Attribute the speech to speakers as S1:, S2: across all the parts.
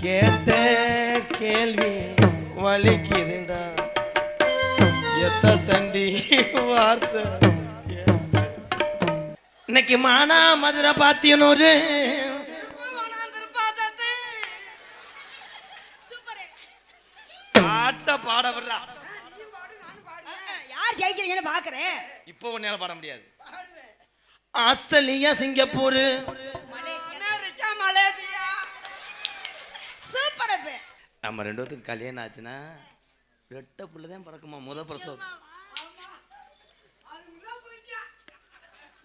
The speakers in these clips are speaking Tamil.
S1: கேட்ட கேள்வி வலிக்குதுண்டா எத்த தண்டி வார்த்தை இன்னைக்கு மானா மதுரை பாத்தியனூரு பாட்ட பாட விடுறா
S2: யார் ஜெயிக்கிறீங்கன்னு பாக்குறேன்
S1: இப்போ உன்னால பாட முடியாது. Australia Singapore. நம்ம ரெண்டு பேத்துக்கு கல்யாணம் ஆச்சுன்னா ரெட்ட புள்ள தான் பிறக்குமா முத பிரசவம்.
S3: அது உள்ள போயிட்டா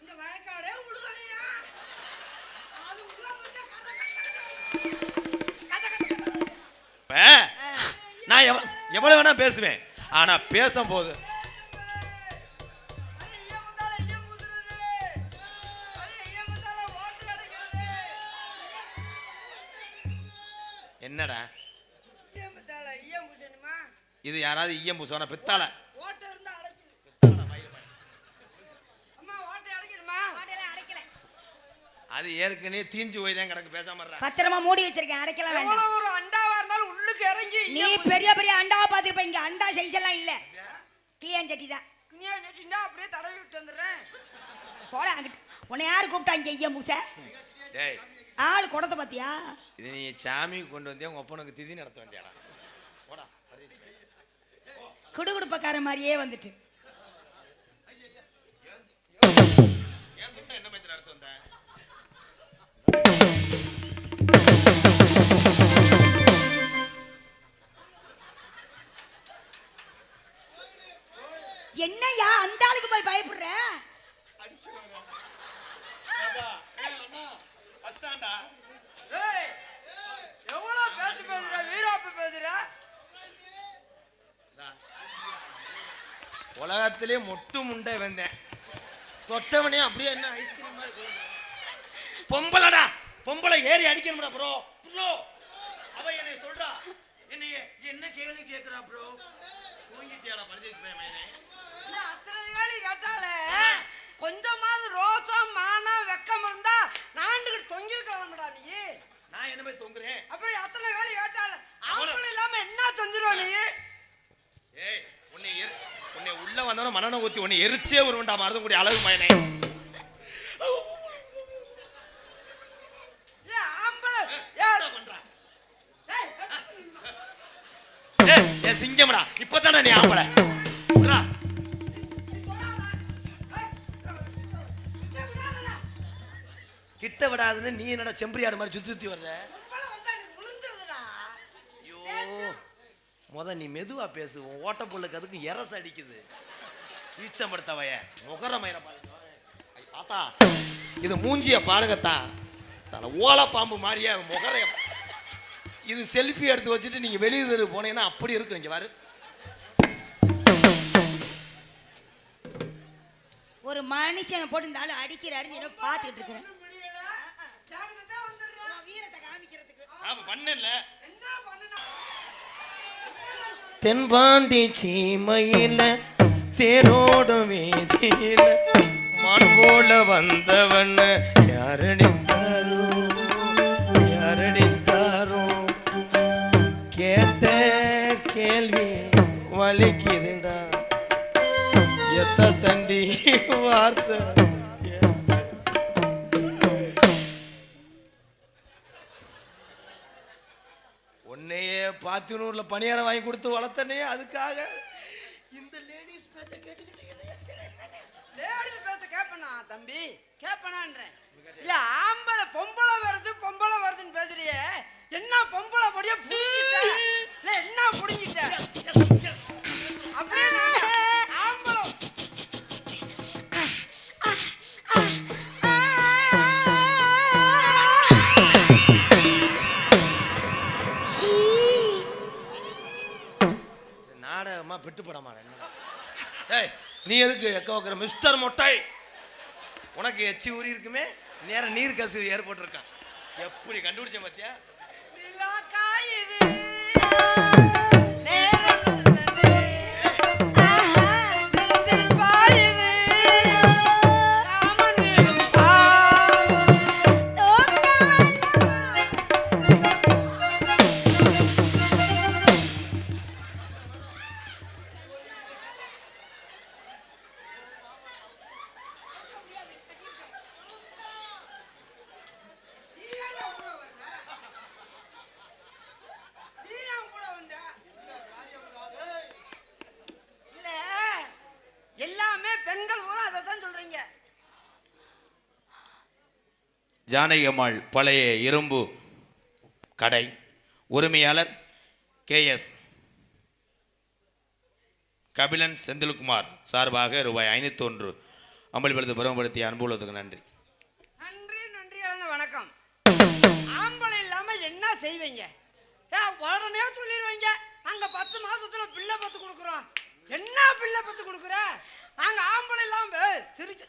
S3: இந்த வயக்காடே உழுதலையா
S1: யாராவது ஈயம் பூசுவானா பித்தால
S3: ஓட்டை இருந்தா அடைக்கணும். அம்மா, ஓட்டை அடைக்கணுமா?
S2: அடைக்கல.
S1: அது ஏற்கனவே தீஞ்சு போய் தான் கிடக்கு பேசாம இருடா.
S2: பத்திரமா மூடி வச்சிருக்கேன் அடைக்கலாம் வேண்டாம்.
S3: ஒரு அண்டாவா இருந்தாலும் உள்ளுக்கு இறங்கி
S2: நீ பெரிய பெரிய அண்டாவை பார்த்திருப்ப இங்க அண்டா சைஸ் எல்லாம் இல்ல. கிளியாஞ்சட்டி தான்
S3: குனியா நெட்டிண்டா அப்படியே தடவி விட்டு வந்துடுறேன்.
S2: போட அங்கிட்டு. உன்னை யாரு கூப்பிட்டா இங்க ஐயா மூச
S1: டேய்.
S2: ஆள் குடத்தை பாத்தியா
S1: இது நீ சாமி கொண்டு வந்தே உங்க அப்பனுக்கு திதி நடத்த வேண்டியாடா
S2: குடுகுடுப்பக்கார மாதிரியே வந்துட்டு.
S1: என்னையா
S2: என்னய்யா அந்த ஆளுக்கு போய் பயப்படுற?
S3: எவ்வளவு பேச்சு பேசுற வீராப்பு பேசுற?
S1: உலகத்திலே மொட்டு முண்டை வந்தேன். தொட்டவனே அப்படியே என்ன ஐஸ்கிரீம் மாதிரி. பொம்பளைடா பொம்பளை ஏறி அடிக்கணும்டா ப்ரோ ப்ரோ அவ என்னை சொல்றா என்னைய என்ன கேள்வி கேக்குறா ப்ரோ தூங்கிட்டியாடா பரதேசி பையனே
S3: இல்ல, அத்தனை வேலை கேட்டாலே கொஞ்சமாவது ரோசம் மானம் வெக்கம் இருந்தா நாண்டுகிட்டு தொங்கிருக்கலாம்டா நீ.
S1: நான் என்ன போய் தொங்குறேன்?
S3: அப்புறம் அத்தனை வேலை கேட்டால ஆம்பளை இல்லாம என்ன தொங்கிருவ நீ?
S1: ஏய் உன்னை உள்ள வந்தவன மனநல ஊத்தி உன்னை எரிச்சே வருவண்டா மருதம் கூடிய அழகு மயனே சிங்கம்டா இப்பதானே நீ ஆம்பளை. கிட்ட விடாதுன்னு நீ என்னடா செம்பரியாடு மாதிரி சுத்தி சுத்தி வர்ற
S3: பொம்பளை வந்தா எனக்கு விழுந்துருதுடா.
S1: ஐயோ முத நீ மெதுவா பேசு உன் ஓட்ட புல்லுக்கு அதுக்கு எரசு அடிக்குது. ஈச்சம்படுத்தவைய முகர மயிர பாருங்க ஐ, தாத்தா இது மூஞ்சிய பாருங்கத்தா. ஓலை பாம்பு மாதிரியே முகரைய இது செல்ஃபி எடுத்து வச்சுட்டு நீங்க வெளியே தெரு போனீங்கன்னா அப்படி இருக்கும் இங்க பாரு.
S2: ஒரு மனுஷனை போட்டு இந்த ஆளு அடிக்கிறாருன்னு என்ன பார்த்துட்டு இருக்கிறேன். வீரத்தை காமிக்கிறதுக்கு.
S1: ஆமா பண்ணல. தென்பாண்டி சீமையில தேரோடும் வீதியில மான் போல வந்தவன் யாரடித்தாரோ? யாரடித்தாரோ? கேட்ட கேள்வி வலிக்குதுண்டா எத்த தண்டி வார்த்தை? பாத்தினூர்ல பணியாரம் வாங்கி கொடுத்து வளர்த்தனே அதுக்காக. இந்த லேடிஸ் பேச்ச கேட்டுக்கிட்டு
S3: லேடிஸ் பேச கேப்பனா தம்பி? கேப்பனான்றேன். இல்ல ஆம்பளை பொம்பளை வருது பொம்பளை வருதுன்னு பேசுறியே. என்ன பொம்பளை பொடிய புடிங்கிட்ட? என்ன புடிங்கிட்ட? அப்படியே
S1: பெட்டு படமா ஏய் நீ எதுக்கு எக்க வைக்கிற? மிஸ்டர் மொட்டை. உனக்கு எச்சி ஊறி இருக்குமே? நேரம் நீர் கசிவு ஏற்பட்டிருக்கான். எப்படி கண்டுபிடிச்ச பாத்தியா?
S3: எல்லாமே பெண்கள் கூட அதை தான்
S1: சொல்றீங்க. ஜானகியம்மாள் பழைய இரும்பு கடை. உரிமையாளர் கே எஸ். கபிலன் செந்தில்குமார் சார்பாக ரூபாய் ஐநூத்தி ஒன்று அம்பலிபலத்தை பருவப்படுத்திய அனுபவத்துக்கு நன்றி
S3: நன்றி நன்றி வணக்கம். ஆம்பளை இல்லாம என்ன செய்வீங்க? உடனே சொல்லிடுவீங்க. அங்க பத்து மாசத்துல பிள்ளை பத்து கொடுக்குறோம். என்ன பிள்ளை பத்து கொடுக்குற? நாங்க ஆம்பளை இல்லாம சிரிச்சு.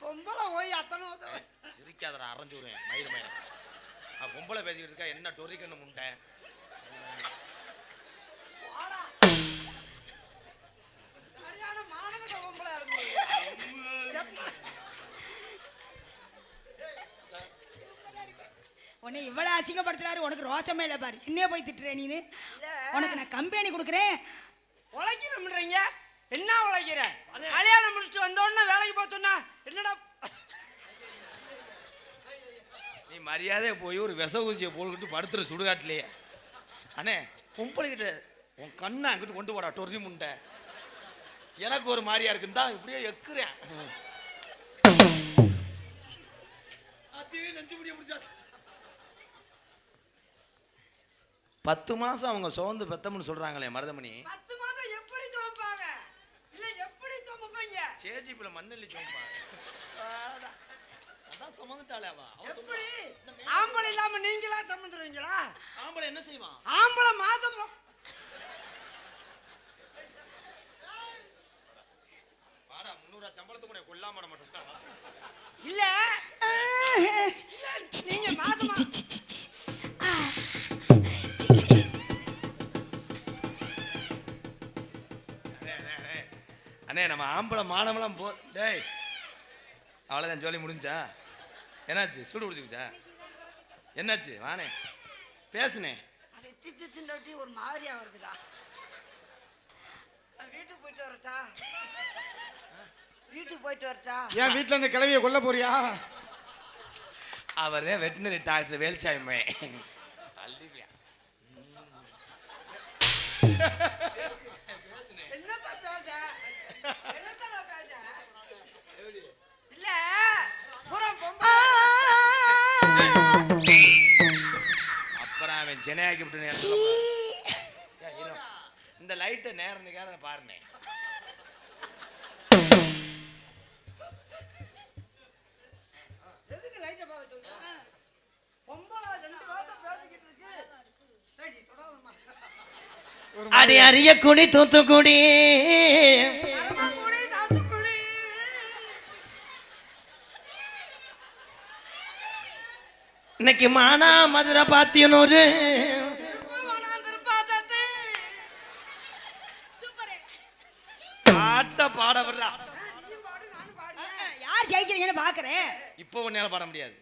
S3: பொம்பளை போய் அத்தனை
S1: சிரிக்காதடா அரைஞ்சு விடுவேன் மயிறு மயிறு. நான் பொம்பளை பேசிக்கிட்டு இருக்கா என்ன டொரிக்கன்னு முண்டை.
S3: சரியான மானங்கெட்ட பொம்பளையா
S2: உன்னை இவ்வளவு அசிங்கப்படுத்துறாரு உனக்கு ரோசமே இல்லை பாரு. என்னைய போய் திட்டுற நீனு? உனக்கு நான் கம்பெனி கொடுக்குறேன்.
S3: உழைக்கணும்ன்றீங்க? என்ன உழைக்கிற? கல்யாணம் முடிச்சுட்டு வந்த உடனே வேலைக்கு போத்தோன்னா என்னடா?
S1: நீ மரியாதையை போய் ஒரு விச ஊசியை போட்டுக்கிட்டு படுத்துற சுடுகாட்டிலேயே அண்ணே பொம்பளைகிட்ட உன் கண்ணை அங்கிட்டு கொண்டு போடா டொரி முண்டை. எனக்கு ஒரு மாதிரியா இருக்குன்னு தான் இப்படியே எக்குறேன். அப்படியே நெஞ்சு முடிய முடிச்சாச்சு பத்து மாசம் அவங்க சோர்ந்து பெத்தம்னு சொல்றாங்களே மருதமணி.
S3: பத்து மாதம் எப்படி துவப்பாங்க இல்ல எப்படி துவப்பாங்க
S1: சேஜிப்பில் மண்ணள்ளி சோம்பாங்க அதான் சுமந்துட்டாளே அவ.
S3: எப்படி? ஆம்பளை இல்லாம நீங்களா சம்மந்துருவீங்களா
S1: ஆம்பளை என்ன செய்வான்
S3: ஆம்பளை மாதம்
S1: வாடா முந்நூறுவா சம்பளத்துக்கு கொல்லாம மட்டும்.
S3: இல்ல. நீங்க மாதமா
S1: நம்ம ஆம்பளை மானமெல்லாம் போ டேய் அவ்வளோதான் ஜோலி முடிஞ்சா? என்னாச்சு? சூடு பிடிச்சிக்கிச்சா என்னாச்சு? வானே. பேசுனே.
S3: ஒரு மாதிரியா வருதுடா நான் வீட்டுக்கு போயிட்டு வரட்டா? வீட்டுக்கு போயிட்டு வரட்டா?
S4: ஏன் வீட்டுல இருந்து கிளவிய கொல்ல போறியா?
S1: அவரே வெட்டினரி டாக்டர்
S3: என்னத்த பேச இல்ல புறம் பொம்பளை
S1: அப்புறம் அவன் சென்னையாக்கி விட்டு. இந்த லைட்டை நேரம் நேரம் பாருனே
S3: எதுக்கு லைட்டை பார்க்க சொல்ற?
S1: இன்னைக்கு மானா மதுரை பாத்தியனூரு. பாட்ட பாட
S3: பாடுவேன்.
S2: யார் ஜெயிக்கிறீங்கன்னு பாக்குறேன்.
S1: இப்போ உன்னால பாட முடியாது.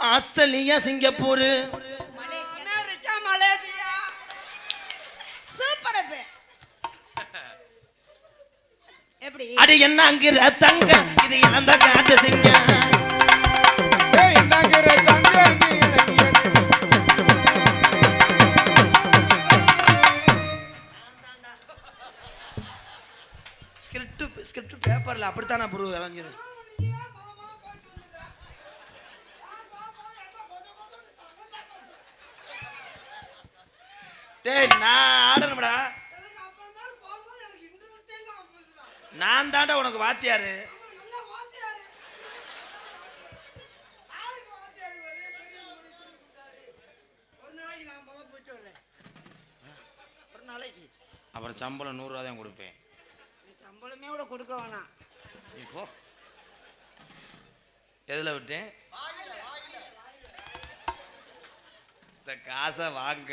S1: Australia Singapore.
S3: America, Malaysia.
S2: Super எப்படி?
S1: அடி என்னங்கிற தங்க இது இழந்த காட்டு சிங்க ஸ்கிரிப்ட் பேப்பர்ல அப்படித்தான்
S3: கொஞ்சம் சங்கடம்.
S1: டேய் நான் ஆடணும்டா. நான் தாண்டா உனக்கு வாத்தியாரு.
S3: யாருக்கு வாத்தியாரு ஒரே பெரிய முடி பிடி கொடுத்தாரு. ஒரு நாளைக்கு நான் முத போயிட்டு வரேன் ஒரு நாளைக்கு
S1: அப்புறம் சம்பளம் நூறுரூவா தான் கொடுப்பேன்.
S3: சம்பளமே கூட கொடுக்க வேணாம்.
S1: நீ போ. எதில் விட்டேன்? இந்த காசை வாங்க.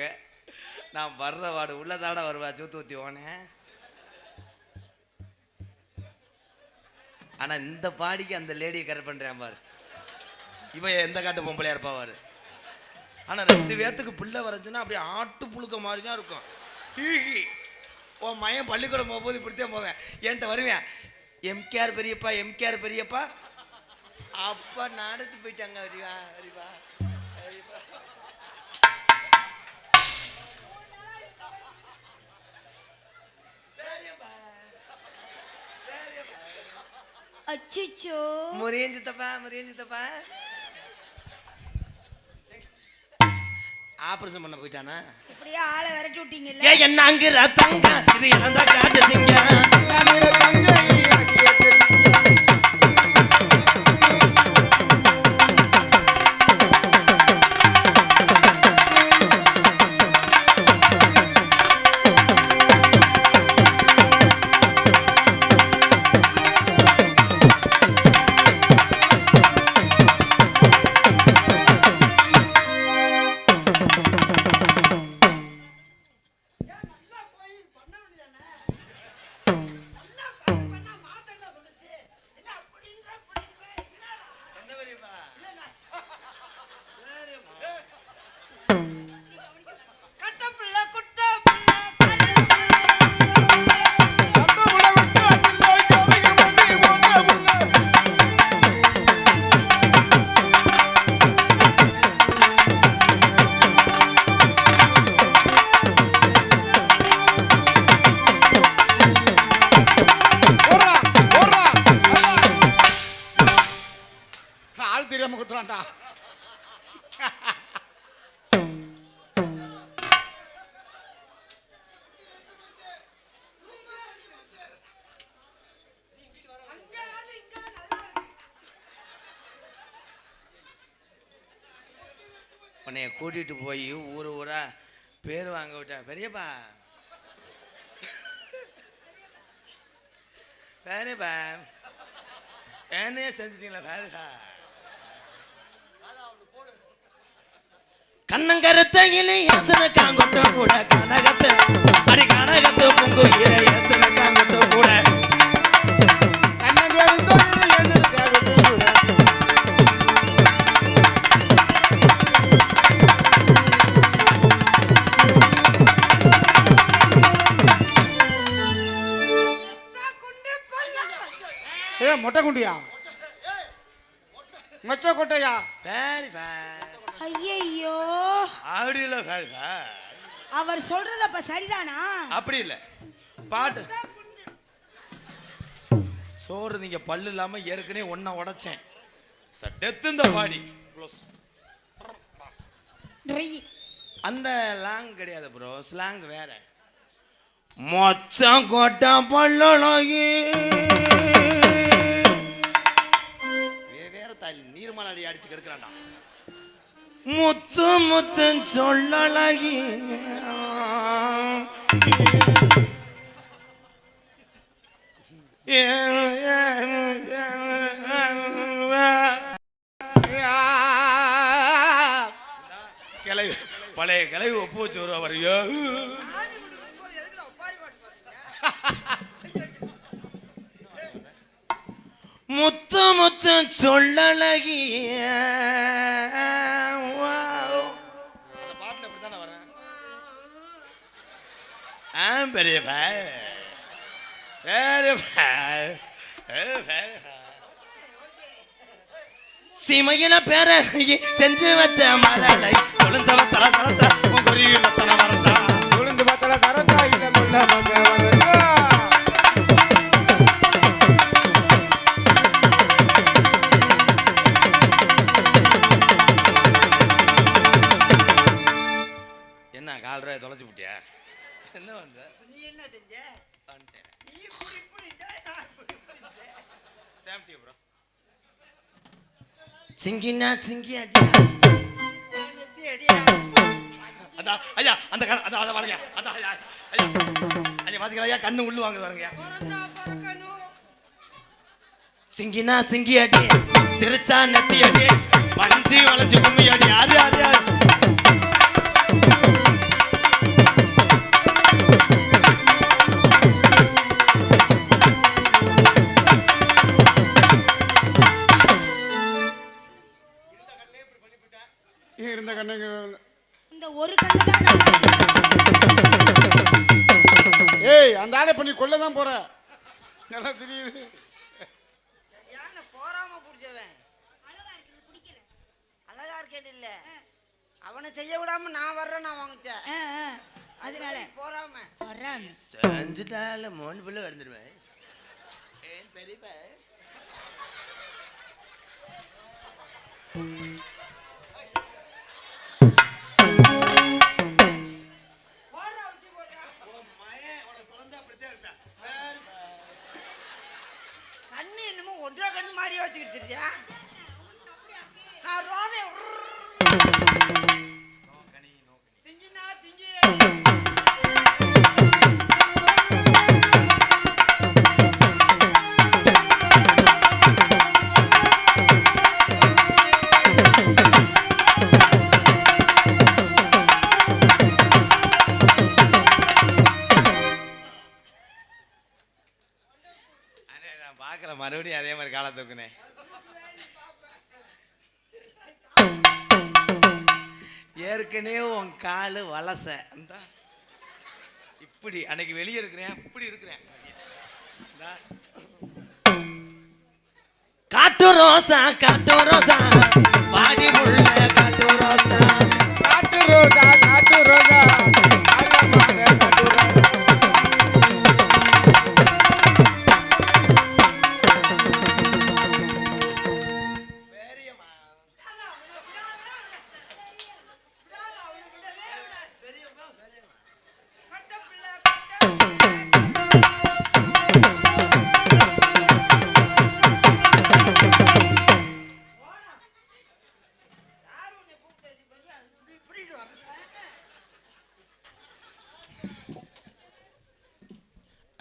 S1: நான் வர்ற வாடு உள்ளதாட வருவா சூத்து ஊத்தி ஓனேன் ஆனா இந்த பாடிக்கு அந்த லேடியை கரெக்ட் பண்றேன் பாரு. இவன் எந்த காட்டு பொம்பளையா இருப்பா பாரு. ஆனா ரெண்டு பேத்துக்கு பிள்ளை வரைஞ்சுன்னா அப்படியே ஆட்டு புழுக்க மாதிரி தான் இருக்கும். டீகி உன் மயம் பள்ளிக்கூடம் போகும்போது இப்படித்தான் போவேன். என்கிட்ட வருவேன். எம்கேஆர் பெரியப்பா எம்கேஆர் பெரியப்பா. அப்பா நடத்து போயிட்டாங்க அறிவா அறிவா அறிவா
S2: அச்சிச்சோ.
S1: முறியஞ்சித்தப்பா முறியஞ்சித்தப்பா ஆபரேஷன் பண்ண போயிட்டானா?
S2: இப்படியே ஆளை விரட்டி விட்டீங்கல்ல?
S1: ஏ என்னங்கிற தங்க? இது இறந்தா காட்டு சிங்க.
S4: என்னை கூட்டிகிட்டு போய்
S1: ஊர் ஊராக பேர் வாங்க விட்டா. பெரியப்பா. பெரியப்பா. என்னையே செஞ்சிட்டீங்களா? வேறுடா கண்ணங்கரத்தையிலே யோசன காங்கொட்ட கூட
S4: கனக மொட்டை குண்டியா மொச்ச கொட்டையா
S1: வேறுபா
S2: ஐயையோ.
S1: அப்படி இல்லை வேறுபா
S2: அவர் சொல்றது அப்ப சரிதானா?
S1: அப்படி இல்லை. பாட்டு. சோறு நீங்க பல்லு இல்லாம ஏற்கனவே ஒன்ன உடைச்சேன். டெத் இந்த பாடி. அந்த லாங் கிடையாது ப்ரோ ஸ்லாங் வேற. மொச்சம் கொட்டம் பல்லழகி தாலி நீர்மலை அடிச்சு கெடுக்கிறான்டா. முத்து முத்து சொல்லழகி கிளவி பழைய கிளவி ஒப்பு வச்சு வருவா வரையோ முத்து முத்து சொல்லழகி பெரிய இப்படி சிமையில பேரழகி செஞ்சு வச்ச மரலை கொழுந்தவ தர தரத்தா உன் குருவி மத்தன வரட்டா
S4: உளுந்து பார்த்தல கரண்டா இல்ல
S1: என்ன வந்த?
S3: நீ என்ன செஞ்ச?
S1: வந்துட்டேன்.
S3: நீ இப்படி இப்படின்டா, நான் இப்படி இப்படின்ட்டேன்.
S1: சேஃப்டி ப்ரோ சிங்கினா சிங்கி அடியா
S3: நெத்தி அடியா.
S1: அதான் ஐயா அந்த கண் அதான் அதை பாருங்க. அதான் ஐயா ஐயா. ஐயா பாத்தீங்களா? ஐயா கண்ணு உள்ளு
S3: பிறந்தா பிறக்கணும்.
S1: சிங்கினா சிங்கி அடி சிரிச்சா நெத்தி அடி வஞ்சி வளைச்சு கும்மி அடி யாரு யாரு யாரு
S4: யாரை பண்ணி கொள்ள தான் போற நல்லா தெரியுது.
S3: போறாம பிடிச்சவன். அழகா இருக்கேன்னு இல்ல. அவனை செய்ய விடாம நான் வர்றேன் நான் வாங்கிட்டேன்
S2: அதனால
S3: போறாம.
S2: வர்றான்
S1: செஞ்சுட்டால மோன் புள்ள வந்துடுவேன் ஏன் ஏற்கனவே உன் காலு வலச. அந்த இப்படி அன்னைக்கு வெளியே இருக்கிறேன் இப்படி இருக்கிறேன். காட்டு ரோசா காட்டு ரோசா. பாடி உள்ள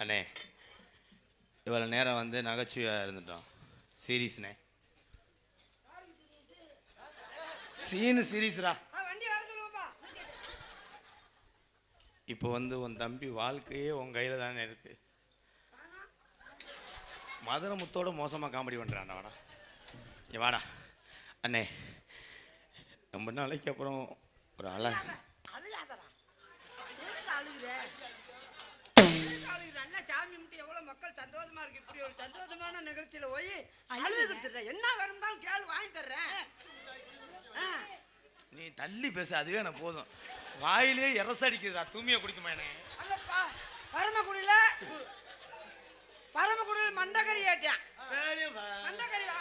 S1: அண்ணே இவ்வளோ நேரம் வந்து நகைச்சுவையாக இருந்துட்டோம். சீரியஸ்ண்ணே சீனு சீரியஸ்ரா இப்போ வந்து உன் தம்பி வாழ்க்கையே உன் கையில் தானே இருக்கு. மதுரை முத்தோட மோசமாக காமெடி பண்ணுறான் வாடா. இங்கே வாடா. அண்ணே ரொம்ப நாளைக்கு அப்புறம் ஒரு அழகு.
S3: அழுகாதடா. எதுக்கு எதுக்கு அழுகுற அண்ணா சாமி கும்பிட்டு எவ்வளவு மக்கள் சந்தோஷமா இருக்கு. இப்படி ஒரு சந்தோஷமான நிகழ்ச்சியில போய் அழுதுகிட்டு என்ன வேணும்னாலும் கேளு வாங்கி தர்றேன். ஆ,
S1: நீ தள்ளி பேச அதுவே எனக்கு போதும். வாயிலே எரசடிக்குதுடா தூமியை குடிக்குமா என்ன
S3: அங்க ப- பரமக்குடியில பரமக்குடியில மண்டக்கறி ஏட்டியான் மண்டக்கறி வா.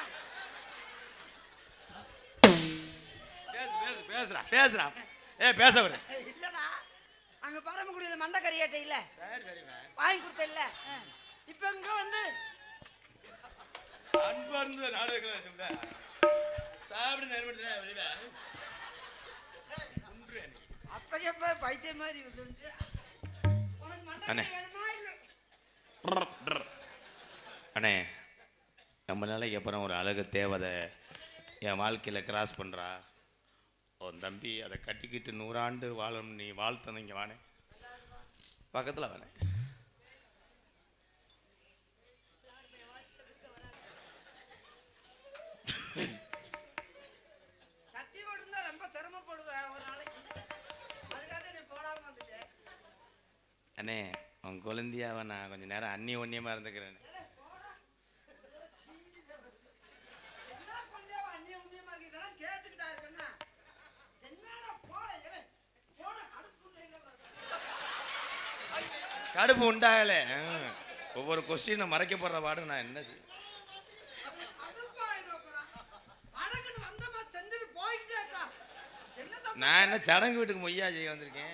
S1: பேசு பேசு பேசுறா பேசுறா ஏ பேச வர
S3: இல்லடா. அங்க பரமக்குடியில மண்டக்கறி ஏட்டை இல்ல? வாங்கி கொடுத்த இல்ல? இப்ப இங்க வந்து
S1: சொல்ல சாப்பிட நேர்மட்டு வெளியில?
S3: அப்ப எப்ப பைத்தியம் மாதிரி வந்து.
S1: அண்ணே.
S3: மண்டக்கறி வேணுமா இல்ல?
S1: அண்ணே நம்ம நாளைக்கு அப்புறம் ஒரு அழகு தேவதை என் வாழ்க்கையில் கிராஸ் பண்ணுறா உன் தம்பி அதை கட்டிக்கிட்டு நூறாண்டு வாழும் நீ வாழ்த்தணும் இங்கே வானே. பக்கத்தில் வானே. அண்ணே உன் குழந்தையாவை நான் கொஞ்சம் நேரம் அந்நிய ஒன்னியமாக இருந்துக்கிறேன்
S3: என்ன கொண்டே அந்நிய உண்ணியமா இருக்கு இதெல்லாம் கேட்டுக்கிட்டா இருக்கேன்னா என்னடா போட ஏலே போட அடுப்புள்ள இல்ல
S1: கடுப்பு ஒவ்வொரு கொஸ்டினை மறைக்கப்படுற பாடு நான் என்ன செய்ய நான் என்ன சடங்கு வீட்டுக்கு மொய்யா செய்ய வந்திருக்கேன்?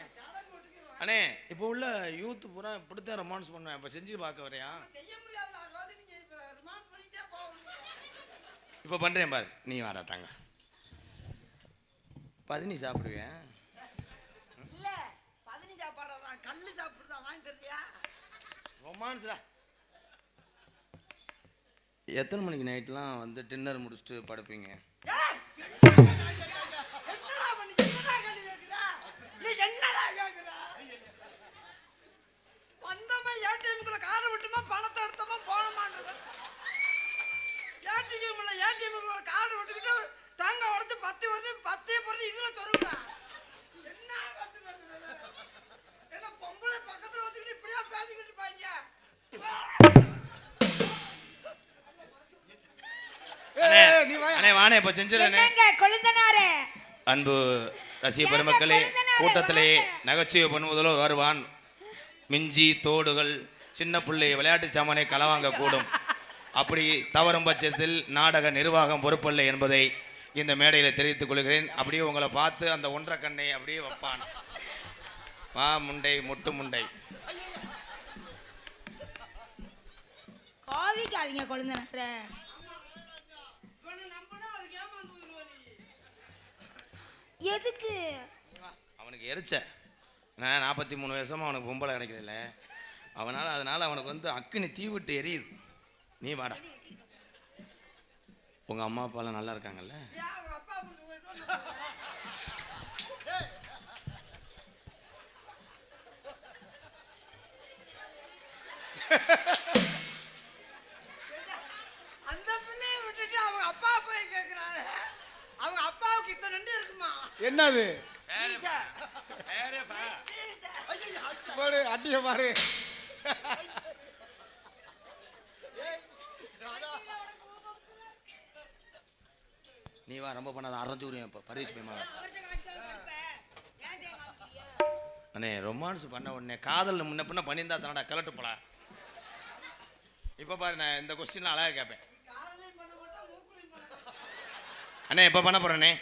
S1: அண்ணே இப்போ உள்ள யூத் பூரா இப்படித்தான் ரொமான்ஸ் பண்ணுவேன். இப்போ செஞ்சு பார்க்க வரையா?
S3: இப்போ
S1: பண்ணுறேன் பாரு. நீ வாடா தாங்க. பதினி சாப்பிடுவேன்
S3: இல்ல பதினி சாப்பாடு தான் சாப்பிடுதான் வாங்கி தருவியா
S1: ரொமான்ஸ்டா எத்தனை மணிக்கு நைட்லாம் வந்து டின்னர் முடிச்சுட்டு படுப்பீங்க
S3: ஏய்! என்னடா பண்ணி என்னடா கேள்வி கேட்கிற? நீ என்னடா கேட்கிற? வந்தோமா ATM குள்ள காரை விட்டோமா, பணத்தை எடுத்தோமா, போனோமான்றது. ATM குள்ள ATM குள்ள காரை விட்டுக்கிட்டு தங்கம் உடைச்சு பத்து வருது, பத்தே பொறுத்து இதுல சொருகுடா. என்ன பத்து வருது இது? என்ன பொம்பளை பக்கத்துல வச்சுக்கிட்டு இப்படியா பேசிக்கிட்டு இருப்பாங்க?
S1: வானே இப்போ
S2: கொழுந்தனாரே?
S1: அன்பு ரசிக பெருமக்களே கூட்டத்திலே நகைச்சுவை பண்ணுவதிலோ வருவான். மிஞ்சி தோடுகள் சின்ன பிள்ளை விளையாட்டு சாமானை களவாங்க கூடும் அப்படி தவறும் பட்சத்தில் நாடக நிர்வாகம் பொறுப்பல்ல என்பதை இந்த மேடையில் தெரிவித்துக் கொள்கிறேன். அப்படியே உங்களை பார்த்து அந்த ஒன்றரை கண்ணை அப்படியே வைப்பான். வா முண்டை மொட்டு முண்டை.
S2: கோவிக்காதீங்க
S3: குழந்தை
S2: எதுக்கு?
S1: அவனுக்கு எரிச்ச. நான் நாற்பத்தி மூணு வருஷமா அவனுக்கு பொம்பளை கிடைக்கல அவனால் அதனால் அவனுக்கு வந்து அக்குனி தீ விட்டு எரியுது. நீ வாடா. உங்கள் அம்மா அப்பாலாம் நல்லா இருக்காங்கல்ல?
S3: ஈசா.
S4: பாரு அட்டிய பாரு.
S1: நீ வா ரொம்ப பண்ணாத. அரைஞ்சு விடுவேன் இப்போ பரிசு போய் அண்ணே ரொமான்ஸ் பண்ண உடனே காதல் முன்ன பின்ன பண்ணியிருந்தா தானடா கலட்டு போல. இப்போ பாரு நான் இந்த கொஸ்டின்லாம் அழகாக கேட்பேன். அண்ணே இப்போ பண்ண போகிறேண்ணே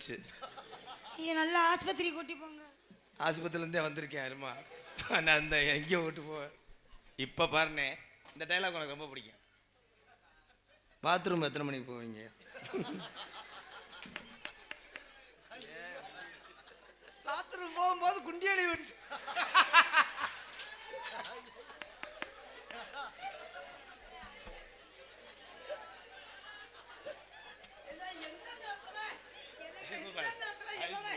S1: கொண்டுருச்சு
S2: ஐயோ நல்ல ஆஸ்பத்திரி கூட்டி போங்க.
S1: ஆஸ்பத்திரிலேருந்தே வந்திருக்கேன் அருமா. நான் அந்த எங்கேயோ விட்டு போவேன். இப்போ பாருண்ணே இந்த டைலாக் உனக்கு ரொம்ப பிடிக்கும். பாத்ரூம் எத்தனை மணிக்கு போவீங்க?
S3: பாத்ரூம் போகும்போது குண்டியடி வருது என்ன, எந்த நேரத்துல? எனக்கு எந்த நேரத்துல எவன?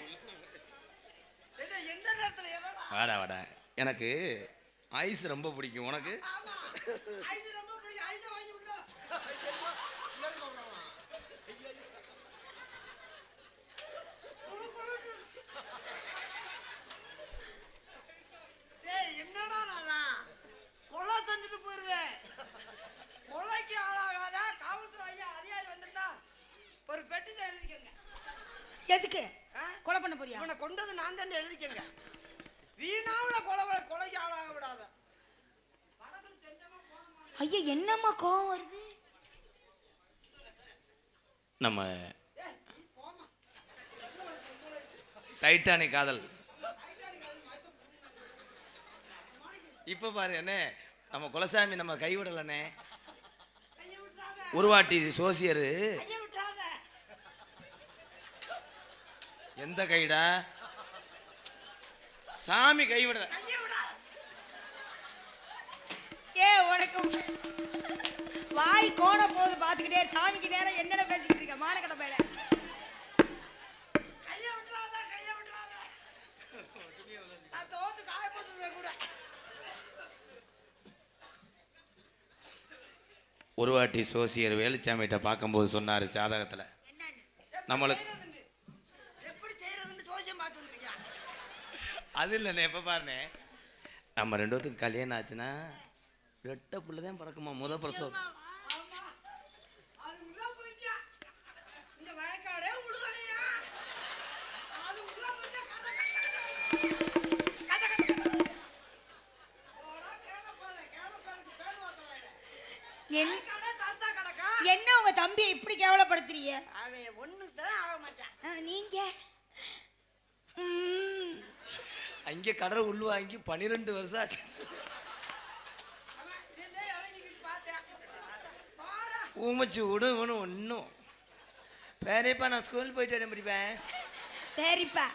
S3: என்ன, எந்த நேரத்துல எவனா?
S1: வாடா வாடா. எனக்கு ஐஸ் ரொம்ப பிடிக்கும். உனக்கு?
S2: எதுக்கு?
S3: ஆ?
S2: கொலை பண்ண போறியா?
S3: இவனை கொண்டது நான் தான் எழுதிக்கங்க. வீணாவுல கொலை கொலைக்கு ஆளாக விடாத.
S2: ஐயா என்னம்மா கோவம் வருது?
S1: நம்ம டைட்டானிக் காதல். இப்போ பாரு என்ன நம்ம குலசாமி நம்ம கைவிடலண்ணே. உருவாட்டி சோசியரு. எந்த கைடா? சாமி
S3: விடாத
S2: ஏ உனக்கு வாய் கோண போகுது பார்த்துக்கிட்டே இரு. சாமிக்கு நேரம் என்னென்ன பேசிக்கிட்டு இருக்க? மானக்கடை மேல
S3: கூட
S1: உருவாட்டி சோசியர் வேலுச்சாமிகிட்ட பார்க்கும்போது சொன்னார் சாதகத்தில்.
S3: எப்படி
S1: நம்மளுக்கு- அது இல்லைண்ணே எப்போ பாருண்ணே நம்ம ரெண்டு பேத்துக்கு கல்யாணம் ஆச்சுன்னா ரெட்டை பிள்ளை தான் பிறக்குமா? முத பிரசவம். இங்கே கடை உள்ள வாங்கி பன்னிரெண்டு வருஷம் ஆச்சு. ஊமச்சு விடுவனும் ஒன்றும் பேரேப்பா நான் ஸ்கூல் போயிட்டு வரேன் படிப்பேன்.
S2: சரிப்பா